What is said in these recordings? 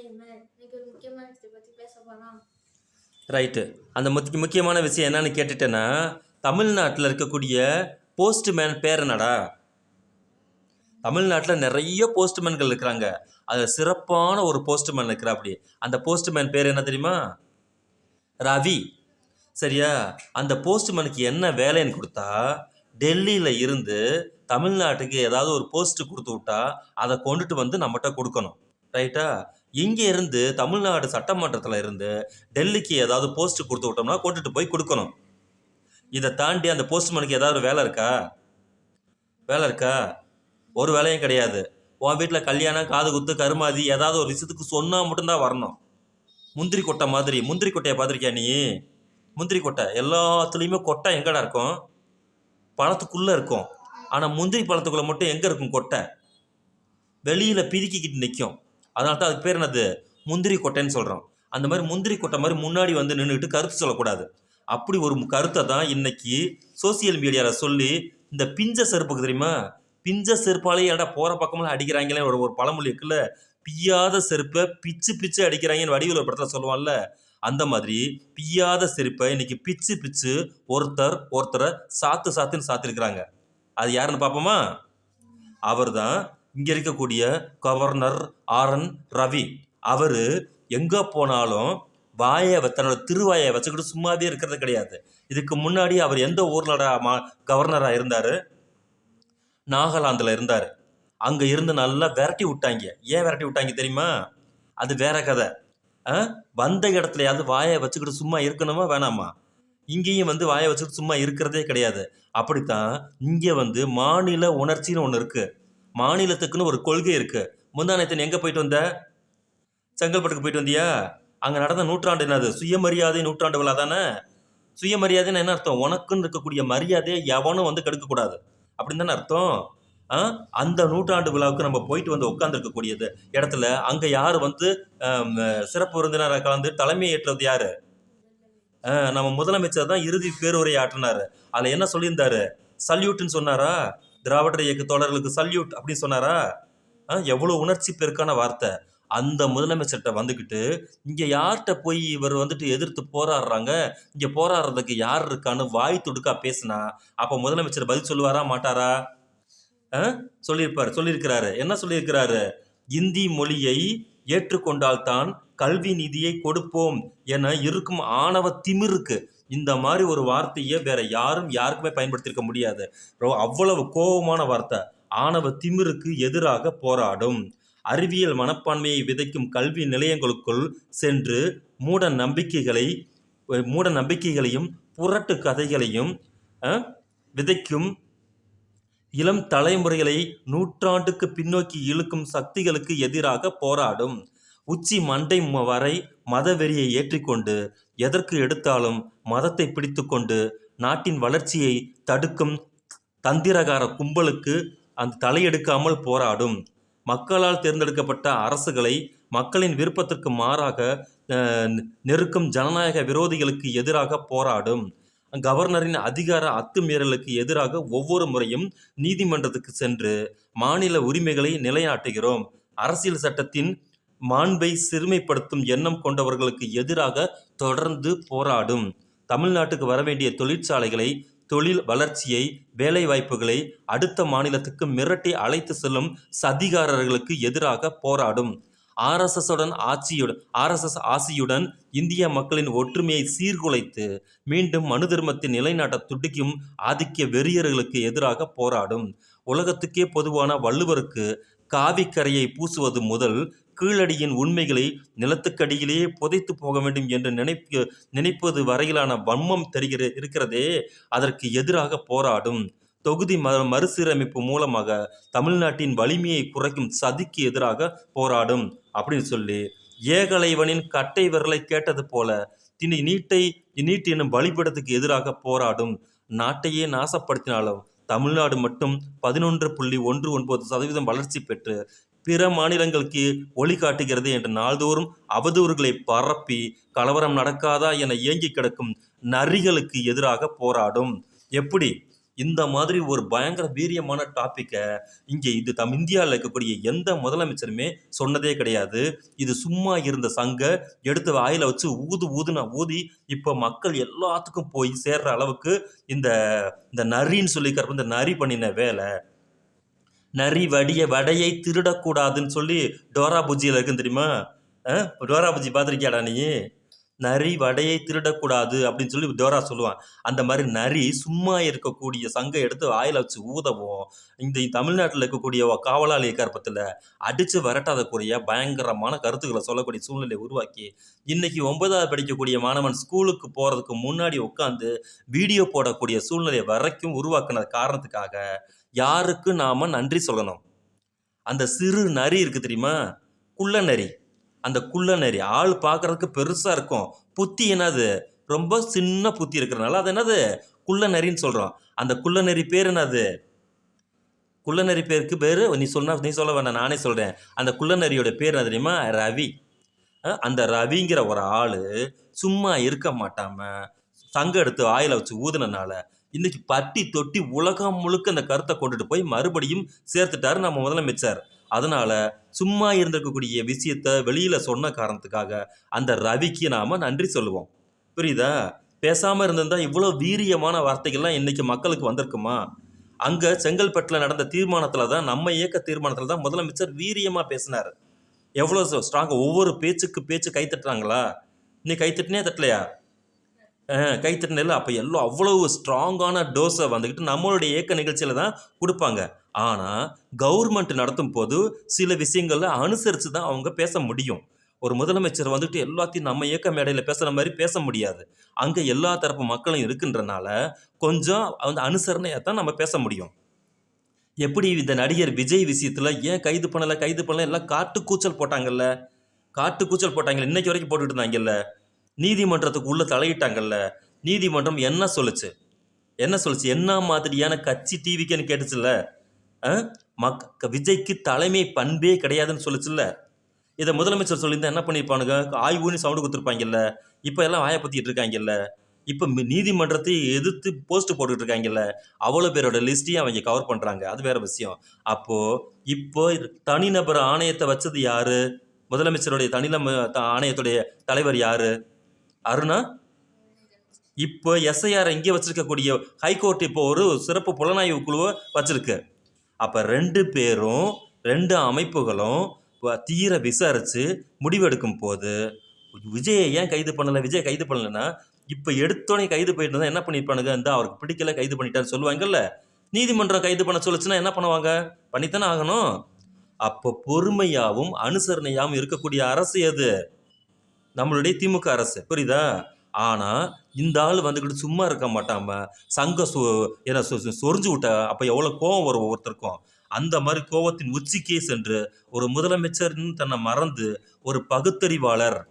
இன்னைக்கு ஒரு முக்கியமான விஷயத்தை பற்றி பேச போகிறோம் ரைட்டு அந்த முக்கிய முக்கியமான விஷயம் என்னன்னு கேட்டுட்டேன்னா தமிழ்நாட்டில் இருக்கக்கூடிய போஸ்ட்மேன் பேர் என்னடா? தமிழ்நாட்டில் நிறைய போஸ்ட்மேன்கள் இருக்கிறாங்க. அதில் சிறப்பான ஒரு போஸ்ட்மேன் இருக்கிறா அப்படி அந்த போஸ்ட்மேன் பேர் என்ன தெரியுமா? ரவி. சரியா? அந்த போஸ்ட்மேனுக்கு என்ன வேலைன்னு கொடுத்தா டெல்லியில் இருந்து தமிழ்நாட்டுக்கு ஏதாவது ஒரு போஸ்ட் கொடுத்து விட்டா அதை கொண்டுட்டு வந்து நம்மகிட்ட கொடுக்கணும். ரைட்டா இங்கே இருந்து தமிழ்நாடு சட்டமன்றத்தில் இருந்து டெல்லிக்கு ஏதாவது போஸ்ட் கொடுத்து விட்டோம்னா கொண்டுட்டு போய் கொடுக்கணும். இதை தாண்டி அந்த போஸ்ட்மேனுக்கு ஏதாவது வேலை இருக்கா? வேலை இருக்கா? ஒரு வேலையும் கிடையாது. உன் வீட்டில் கல்யாணம் காது குத்து கருமாதி ஏதாவது ஒரு விஷயத்துக்கு சொன்னால் மட்டும்தான் வரணும். முந்திரி கொட்டை மாதிரி. முந்திரி கொட்டையை பார்த்துருக்கியா நீ? முந்திரி கொட்டை. எல்லாத்துலேயுமே கொட்டை எங்கடா இருக்கும்? பழத்துக்குள்ளே இருக்கும். ஆனால் முந்திரி பழத்துக்குள்ளே மட்டும் எங்கே இருக்கும் கொட்டை? வெளியில் பிதுக்கிக்கிட்டு நிற்கும் அதனால தான் அதுக்கு பேர் என்னது? முந்திரி கொட்டைன்னு சொல்கிறோம் அந்த மாதிரி முந்திரி கொட்டை மாதிரி முன்னாடி வந்து நின்றுட்டு கருத்து சொல்லக்கூடாது. அப்படி ஒரு கருத்தை தான் இன்னைக்கு சோசியல் மீடியாவில் சொல்லி இந்த பிஞ்ச செருப்புக்கு தெரியுமா? பிஞ்ச செருப்பாலேயே ஏடா போகிற பக்கமெல்லாம் அடிக்கிறாங்களே ஒரு ஒரு பழமொழி இருக்குல்ல? பிய்யாத செருப்பை பிச்சு பிச்சு அடிக்கிறாங்கன்னு வடிவில் ஒரு படத்தில் சொல்லுவான்ல. அந்த மாதிரி பிய்யாத செருப்பை இன்னைக்கு பிச்சு பிச்சு ஒருத்தர் ஒருத்தரை சாத்து சாத்துன்னு சாத்திருக்கிறாங்க. அது யாருன்னு பார்ப்போமா? அவர் தான் இங்கே இருக்கக்கூடிய கவர்னர் ஆர் என் ரவி. அவர் எங்கே போனாலும் வாயை வ- தன்னோட திருவாயை வச்சுக்கிட்டு சும்மாவே இருக்கிறது கிடையாது. இதுக்கு முன்னாடி அவர் எந்த ஊரில் மா கவர்னராக இருந்தார்? நாகாலாந்தில் இருந்தார். அங்கே இருந்து நல்லா விரட்டி விட்டாங்க. ஏன் விரட்டி விட்டாங்க தெரியுமா? அது வேற கதை. ஆ? வந்த இடத்துலையாவது வாயை வச்சுக்கிட்டு சும்மா இருக்கணுமா வேணாமா? இங்கேயும் வந்து வாயை வச்சுக்கிட்டு சும்மா இருக்கிறதே கிடையாது. அப்படித்தான் இங்கே வந்து மாநில உணர்ச்சின்னு ஒன்று இருக்குது மாநிலத்துக்குன்னு ஒரு கொள்கை இருக்குது முந்தானத்தின் எங்கே போயிட்டு வந்த? செங்கல்பட்டுக்கு போயிட்டு வந்தியா? அங்கே நடந்த நூற்றாண்டு என்னது? சுயமரியாதை நூற்றாண்டு விழா தானே? சுயமரியாதைன்னு என்ன அர்த்தம்? உனக்குன்னு இருக்கக்கூடிய மரியாதையை எவனும் வந்து கெடுக்கக்கூடாது அப்படின்னு தானே அர்த்தம்? ஆ? அந்த நூற்றாண்டு விழாவுக்கு நம்ம போயிட்டு வந்து உட்காந்துருக்கக்கூடியது இடத்துல அங்கே யார் வந்து சிறப்பு விருந்தினராக கலந்து தலைமை ஏற்றது யார்? நம்ம முதலமைச்சர் தான் இறுதி பேருரை ஆற்றினாரு. அதில் என்ன சொல்லியிருந்தாரு? சல்யூட்னு சொன்னாரா? திராவிடர் இயக்க தோழர்களுக்கு சல்யூட் அப்படின்னு சொன்னாரா? ஆ, எவ்வளோ உணர்ச்சி பெருக்கான வார்த்தை. அந்த முதலமைச்சர்கிட்ட வந்துக்கிட்டு இங்கே யார்கிட்ட போய் இவர் வந்துட்டு எதிர்த்து போராடுறாங்க? இங்கே போராடுறதுக்கு யார் இருக்கான்னு வாய் துடுக்கா பேசுனா அப்போ முதலமைச்சர் பதில் சொல்லுவாரா மாட்டாரா? ஆ? சொல்லியிருப்பார் சொல்லியிருக்கிறாரு. என்ன சொல்லியிருக்கிறாரு? இந்தி மொழியை ஏற்றுக்கொண்டால்தான் கல்வி நிதியை கொடுப்போம் என இருக்கும் ஆணவ திமிருக்கு. இந்த மாதிரி ஒரு வார்த்தையை வேற யாரும் யாருக்குமே பயன்படுத்தியிருக்க முடியாது. அவ்வளவு கோபமான வார்த்தை. ஆணவ திமிருக்கு எதிராக போராடும். அறிவியல் மனப்பான்மையை விதைக்கும் கல்வி நிலையங்களுக்குள் சென்று மூட நம்பிக்கைகளை மூட நம்பிக்கைகளையும் புரட்டு கதைகளையும் விதைக்கும் இளம் தலைமுறைகளை நூற்றாண்டுக்கு பின்னோக்கி இழுக்கும் சக்திகளுக்கு எதிராக போராடும். உச்சி மண்டை வரை மதவெறியை ஏற்றிக்கொண்டு எதற்கு எடுத்தாலும் மதத்தை பிடித்துக்கொண்டு நாட்டின் வளர்ச்சியை தடுக்கும் தந்திரகார கும்பலுக்கு அந்த தலையெடுக்காமல் போராடும். மக்களால் தேர்ந்தெடுக்கப்பட்ட அரசுகளை மக்களின் விருப்பத்திற்கு மாறாக நெருக்கும் ஜனநாயக விரோதிகளுக்கு எதிராக போராடும். கவர்னரின் அதிகார அத்துமீறலுக்கு எதிராக ஒவ்வொரு முறையும் நீதிமன்றத்துக்கு சென்று மாநில உரிமைகளை நிலைநாட்டுகிறோம். அரசியல் சட்டத்தின் மாண்பை சிறுமைப்படுத்தும் எண்ணம் கொண்டவர்களுக்கு எதிராக தொடர்ந்து போராடும். தமிழ்நாட்டுக்கு வரவேண்டிய தொழிற்சாலைகளை தொழில் வளர்ச்சியை வேலைவாய்ப்புகளை அடுத்த மாநிலத்துக்கு மிரட்டி அழைத்து செல்லும் சதிகாரர்களுக்கு எதிராக போராடும். ஆர்எஸ்எஸுடன் ஆட்சியுடன் ஆர்எஸ்எஸ் ஆசியுடன் இந்திய மக்களின் ஒற்றுமையை சீர்குலைத்து மீண்டும் மனு தர்மத்தை நிலைநாட்ட துடிக்கும் ஆதிக்க வெறியர்களுக்கு எதிராக போராடும். உலகத்துக்கே பொதுவான வள்ளுவருக்கு காவிக்கரையை பூசுவது முதல் கீழடியின் உண்மைகளை நிலத்துக்கடியிலேயே புதைத்து போக வேண்டும் என்று நினைப்பு நினைப்பது வரையிலான வன்மம் தெரிகிற இருக்கிறதே. அதற்கு எதிராக போராடும். தொகுதி ம மறுசீரமைப்பு மூலமாக தமிழ்நாட்டின் வலிமையை குறைக்கும் சதிக்கு எதிராக போராடும் அப்படின்னு சொல்லி ஏகலைவனின் கட்டை விரலை கேட்டது போல தினி நீட்டை நீட் என்னும் வழிபடத்துக்கு எதிராக போராடும். நாட்டையே நாசப்படுத்தினாலும் தமிழ்நாடு மட்டும் பதினொன்று புள்ளி ஒன்று ஒன்பது சதவீதம் வளர்ச்சி பெற்று பிற மாநிலங்களுக்கு ஒளி காட்டுகிறது என்று நாள்தோறும் அவதூறுகளை பரப்பி கலவரம் நடக்காதா என ஏங்கி கிடக்கும் நரிகளுக்கு எதிராக போராடும். எப்படி? இந்த மாதிரி ஒரு பயங்கர வீரியமான டாப்பிக்கை இங்கே இது தம் இந்தியாவில் இருக்கக்கூடிய எந்த முதலமைச்சருமே சொன்னதே கிடையாது. இது சும்மா இருந்த சங்க எடுத்து வாயில் வச்சு ஊது ஊதுனா ஊதி இப்போ மக்கள் எல்லாத்துக்கும் போய் சேர்ற அளவுக்கு இந்த இந்த நரின்னு சொல்லிக்கிறப்ப இந்த நரி பண்ணின வேலை. நரி வடிய வடையை திருடக்கூடாதுன்னு சொல்லி டோரா புஜ்ஜியில் இருக்குன்னு தெரியுமா? டோரா புஜ்ஜி பார்த்துருக்கியாடா நீ? நரி வடையை திருடக்கூடாது அப்படின்னு சொல்லி டோரா சொல்லுவான் அந்த மாதிரி நரி சும்மா இருக்கக்கூடிய சங்கை எடுத்து வாயில வச்சு ஊதவும் இந்த தமிழ்நாட்டில் இருக்கக்கூடிய காவலாளி கற்பத்தில் அடித்து விரட்டாதக்கூடிய பயங்கரமான கருத்துக்களை சொல்லக்கூடிய சூழ்நிலையை உருவாக்கி இன்னைக்கு ஒன்பதாவது படிக்கக்கூடிய மாணவன் ஸ்கூலுக்கு போகிறதுக்கு முன்னாடி உட்காந்து வீடியோ போடக்கூடிய சூழ்நிலை வரைக்கும் உருவாக்குன காரணத்துக்காக யாருக்கு நாம் நன்றி சொல்லணும்? அந்த சிறு நரி இருக்குது தெரியுமா? குள்ள நரி. அந்த குள்ள நரி ஆள் பார்க்கறதுக்கு பெருசாக இருக்கும். புத்தி என்னது? ரொம்ப சின்ன புத்தி இருக்கிறனால அது என்னது? குள்ள நரின்னு சொல்கிறோம் அந்த குள்ள நரி பேர் என்னது? குள்ள நரி பேருக்கு பேர் நீ சொன்ன நீ சொல்ல வேண்டாம் நானே சொல்கிறேன் அந்த குள்ள நரியோட பேர் என்ன தெரியுமா? ரவி. அந்த ரவிங்கிற ஒரு ஆள் சும்மா இருக்க மாட்டாமல் தங்கம் எடுத்து ஆயில வச்சு ஊதுனனால இன்னைக்கு பட்டி தொட்டி உலகம் முழுக்க அந்த கருத்தை கொண்டுட்டு போய் மறுபடியும் சேர்த்துட்டாரு நம்ம முதலமைச்சர். அதனால் சும்மா இருந்திருக்கக்கூடிய விஷயத்த வெளியில் சொன்ன காரணத்துக்காக அந்த ரவிக்கு நாம் நன்றி சொல்லுவோம். புரியுதா? பேசாமல் இருந்திருந்தால் இவ்வளோ வீரியமான வார்த்தைகள்லாம் இன்றைக்கி மக்களுக்கு வந்திருக்குமா? அங்கே செங்கல்பட்டில் நடந்த தீர்மானத்தில் தான் நம்ம இயக்க தீர்மானத்தில் தான் முதலமைச்சர் வீரியமாக பேசினார். எவ்வளோ ஸ்ட்ராங்காக ஒவ்வொரு பேச்சுக்கு பேச்சு கை தட்டுறாங்களா? நீ கை தட்டினே தட்டலையா? கை தட்டினில்ல அப்போ எல்லாம் அவ்வளவு ஸ்ட்ராங்கான டோஸை வந்துக்கிட்டு நம்மளுடைய இயக்க நிகழ்ச்சியில் தான் கொடுப்பாங்க. ஆனால் கவர்மெண்ட் நடத்தும் போது சில விஷயங்களை அனுசரித்து தான் அவங்க பேச முடியும். ஒரு முதலமைச்சர் வந்துட்டு எல்லாத்தையும் நம்ம இயக்க மேடையில் பேசுகிற மாதிரி பேச முடியாது. அங்கே எல்லா தரப்பு மக்களும் இருக்குன்றனால கொஞ்சம் வந்து அனுசரணையாக தான் நம்ம பேச முடியும். எப்படி இந்த நடிகர் விஜய் விஷயத்தில் ஏன் கைது பண்ணலை கைது பண்ணல எல்லாம் காட்டு கூச்சல் போட்டாங்கல்ல? காட்டு கூச்சல் போட்டாங்கல்ல இன்னைக்கு வரைக்கும் போட்டுட்டு இருந்தாங்கல்ல? நீதிமன்றத்துக்கு உள்ளே தலையிட்டாங்கல்ல? நீதிமன்றம் என்ன சொல்லுச்சு? என்ன சொல்லுச்சு? என்ன மாதிரியான கட்சி டிவிக்குன்னு கேட்டுச்சுல்ல? மக் விஜய்க்கு தலைமை பண்பே கிடையாதுன்னு சொல்லிச்சுல்ல. இதை முதலமைச்சர் சொல்லியிருந்தா என்ன பண்ணியிருப்பானுங்க? ஆய்வுன்னு சவுண்டு கொடுத்துருப்பாங்கல்ல. இப்போ எல்லாம் வாயை பற்றிட்டு இருக்காங்கல்ல. இப்போ நீதிமன்றத்தை எதிர்த்து போஸ்ட் போட்டுக்கிட்டு இருக்காங்கல்ல. அவ்வளோ பேரோட லிஸ்ட்டையும் அவங்க கவர் பண்ணுறாங்க அது வேற விஷயம். அப்போது இப்போ தனிநபர் ஆணையத்தை வச்சது யார்? முதலமைச்சருடைய தனிநப த- ஆணையத்துடைய தலைவர் யார்? அருணா? இப்போ எஸ்ஐஆர் இங்கே வச்சிருக்கக்கூடிய ஹைகோர்ட் இப்போ ஒரு சிறப்பு புலனாய்வு குழுவை வச்சிருக்கு. அப்போ ரெண்டு பேரும் ரெண்டு அமைப்புகளும் தீர விசாரித்து முடிவெடுக்கும் போது விஜயை ஏன் கைது பண்ணலை? விஜய் கைது பண்ணலைன்னா இப்போ எடுத்தோடனே கைது போயிட்டு இருந்தால் என்ன பண்ணியிருப்பானுங்க இந்த அவருக்கு பிடிக்கல கைது பண்ணிட்டான்னு சொல்லுவாங்கல்ல. நீதிமன்றம் கைது பண்ண சொல்லுச்சுன்னா என்ன பண்ணுவாங்க? பண்ணித்தானே ஆகணும். அப்போ பொறுமையாகவும் அனுசரணையாகவும் இருக்கக்கூடிய அரசு எது? நம்மளுடைய திமுக அரசு. புரியுதா? ஆனால் இந்த ஆள் வந்துக்கிட்டு சும்மா இருக்க மாட்டாம சங்க சொ என்ன சொ- சொரிஞ்சு விட்டா அப்போ எவ்வளோ கோவம் வரும் ஒவ்வொருத்தருக்கும். அந்த மாதிரி கோவத்தின் உச்சிக்கே சென்று ஒரு முதலமைச்சர்னு தன்னை மறந்து ஒரு பகுத்தறிவாளர்.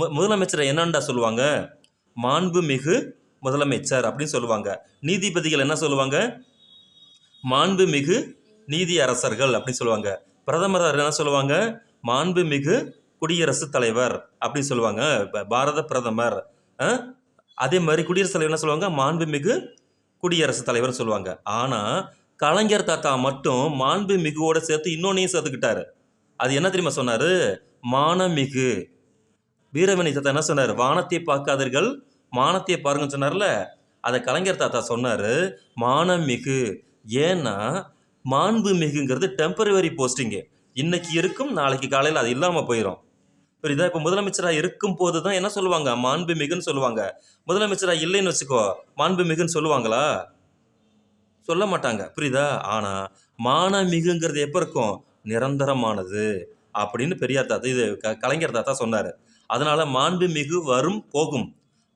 மு- முதலமைச்சரை என்னண்டா சொல்லுவாங்க? மாண்புமிகு முதலமைச்சர் அப்படின்னு சொல்லுவாங்க. நீதிபதிகள் என்ன சொல்லுவாங்க? மாண்புமிகு நீதி அரசர்கள் அப்படின்னு சொல்லுவாங்க. பிரதமர் என்ன சொல்லுவாங்க? மாண்புமிகு குடியரசுத் தலைவர் அப்படின்னு சொல்லுவாங்க. ப- பாரத பிரதமர். அதே மாதிரி குடியரசுத் தலைவர் என்ன சொல்லுவாங்க? மாண்புமிகு குடியரசுத் தலைவர்னு சொல்லுவாங்க. ஆனால் கலைஞர் தாத்தா மட்டும் மாண்பு மிகுவோட சேர்த்து இன்னொன்னையும் சேர்த்துக்கிட்டாரு. அது என்ன தெரியுமா சொன்னார்? மானமிகு. வீரமணி தாத்தா என்ன சொன்னார்? வானத்தை பார்க்காதீர்கள் மானத்தை பாருங்கன்னு சொன்னார்ல. அதை கலைஞர் தாத்தா சொன்னார் மானமிகு. ஏன்னா மாண்பு மிகுங்கிறது டெம்பரவரி போஸ்டிங்கு இன்னைக்கு இருக்கும் நாளைக்கு காலையில் அது இல்லாமல் போயிடும் புரியுதா? இப்போ முதலமைச்சராக இருக்கும் போது தான் என்ன சொல்லுவாங்க? மாண்பு மிகுன்னு சொல்லுவாங்க. முதலமைச்சராக இல்லைன்னு வச்சுக்கோ மாண்பு மிகுன்னு சொல்லுவாங்களா? சொல்ல மாட்டாங்க. புரியுதா? ஆனால் மானமிகுங்கிறது எப்போ இருக்கும்? நிரந்தரமானது அப்படின்னு பெரியார் தாத்தா இது க கலைஞர் தாத்தா சொன்னார். அதனால் மாண்புமிகு வரும் போகும்.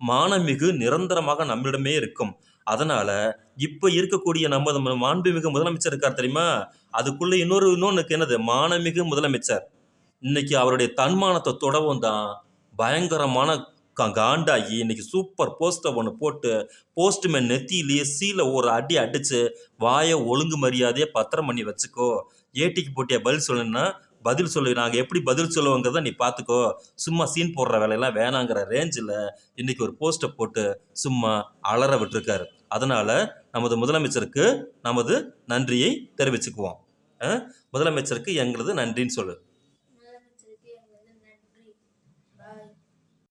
மானமிகு நிரந்தரமாக நம்மிடமே இருக்கும். அதனால் இப்போ இருக்கக்கூடிய நம்ம மாண்புமிகு முதலமைச்சர் இருக்கார் தெரியுமா? அதுக்குள்ளே இன்னொரு இன்னொன்றுக்கு என்னது? மானமிகு முதலமைச்சர். இன்னைக்கு அவருடைய தன்மானத்தை தொடவும் தான் பயங்கரமான காண்டாகி இன்னைக்கு சூப்பர் போஸ்டர் ஒன்று போட்டு போஸ்ட்மேன் நெத்தியிலேயே சீல ஒரு அடி அடிச்சு வாயை ஒழுங்கு மரியாதையை பத்திரம் பண்ணி வச்சுக்கோ. ஏட்டிக்கு போட்டிய பதில் சொல்லணும்னா பதில் சொல்லு நாங்கள் எப்படி பதில் சொல்லுவோங்கிறத நீ பார்த்துக்கோ சும்மா சீன் போடுற வேலையெல்லாம் வேணாங்கிற ரேஞ்சில் இன்னைக்கு ஒரு போஸ்ட்டை போட்டு சும்மா அலற விட்டுருக்காரு. அதனால் நமது முதலமைச்சருக்கு நமது நன்றியை தெரிவிச்சுக்குவோம். முதலமைச்சருக்கு எங்களது நன்றின்னு சொல்லு.